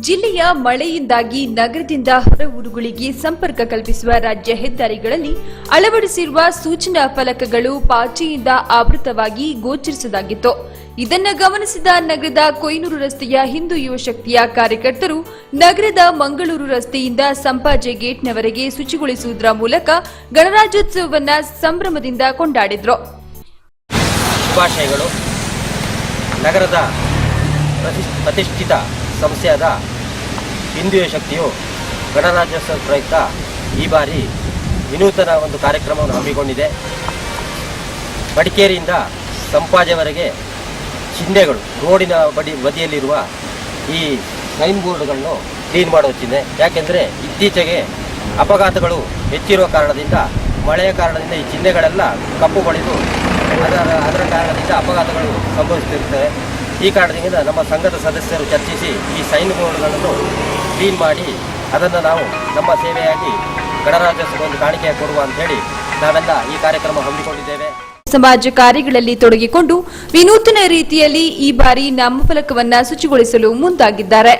ಜಿಲ್ಲೆಯ ಮಳೆಯಿಂದಾಗಿ ನಗರದಿಂದ ಹೊರ ಊರುಗಳಿಗೆ ಸಂಪರ್ಕ ಕಲ್ಪಿಸುವ ರಾಜ್ಯ ಹೆದ್ದಾರಿಗಳಲ್ಲಿ ಅಳವಡಿಸಿರುವ ಸೂಚನಾ ಫಲಕಗಳು ಪಾಚಿಯಿಂದ ಆವೃತವಾಗಿ ಗೋಚರಿಸದಾಗಿತ್ತು. ಇದನ್ನು ಗಮನಿಸಿದ ನಗರದ ಕೊಯ್ನೂರು ರಸ್ತೆಯ ಹಿಂದೂ ಯುವಶಕ್ತಿಯ ಕಾರ್ಯಕರ್ತರು ನಗರದ ಮಂಗಳೂರು ರಸ್ತೆಯಿಂದ ಸಂಪಾಜೆ ಗೇಟ್ನವರೆಗೆ ಶುಚಿಗೊಳಿಸುವುದರ ಮೂಲಕ ಗಣರಾಜ್ಯೋತ್ಸವವನ್ನ ಸಂಭ್ರಮದಿಂದ ಕೊಂಡಾಡಿದ್ರು. ನಗರದ ಪ್ರತಿಷ್ಠಿತ ಸಂಸ್ಥೆಯಾದ ಹಿಂದೂ ಶಕ್ತಿಯು ಗಣರಾಜ್ಯೋತ್ಸವ ಪ್ರಯುಕ್ತ ಈ ಬಾರಿ ವಿನೂತನ ಒಂದು ಕಾರ್ಯಕ್ರಮವನ್ನು ಹಮ್ಮಿಕೊಂಡಿದೆ. ಮಡಿಕೇರಿಯಿಂದ ಸಂಪಾಜೆವರೆಗೆ ಚಿಹ್ನೆಗಳು, ರೋಡಿನ ಬಡಿ, ಬದಿಯಲ್ಲಿರುವ ಈ ಸೈನ್ ಬೋರ್ಡ್ಗಳನ್ನು ಕ್ಲೀನ್ ಚಿಹ್ನೆ. ಯಾಕೆಂದರೆ ಇತ್ತೀಚೆಗೆ ಅಪಘಾತಗಳು ಹೆಚ್ಚಿರುವ ಕಾರಣದಿಂದ, ಮಳೆಯ ಕಾರಣದಿಂದ ಈ ಚಿಹ್ನೆಗಳೆಲ್ಲ ಕಪ್ಪು ಬಳಿದು ಅದರ ಅಪಘಾತಗಳು ಸಂಭವಿಸುತ್ತಿರುತ್ತವೆ ಈ ಕಾರಣದಿಂದ ನಮ್ಮ ಸಂಘದ ಸದಸ್ಯರು ಚರ್ಚಿಸಿ ಈ ಸೈನ್ ಬೋರ್ಡ್ಗಳನ್ನು ಕ್ಲೀನ್ ಮಾಡಿ ಅದನ್ನು ನಾವು ನಮ್ಮ ಸೇವೆಯಾಗಿ ಗಣರಾಜ್ಯೋತ್ಸವವನ್ನು ಕಾಣಿಕೆ ಕೊಡುವ ಅಂತೇಳಿ ನಾವೆಲ್ಲ ಈ ಕಾರ್ಯಕ್ರಮ ಹಮ್ಮಿಕೊಂಡಿದ್ದೇವೆ. ಸಮಾಜ ಕಾರ್ಯಗಳಲ್ಲಿ ತೊಡಗಿಕೊಂಡು ವಿನೂತನ ರೀತಿಯಲ್ಲಿ ಈ ಬಾರಿ ನಾಮಫಲಕವನ್ನ ಶುಚಿಗೊಳಿಸಲು ಮುಂದಾಗಿದ್ದಾರೆ.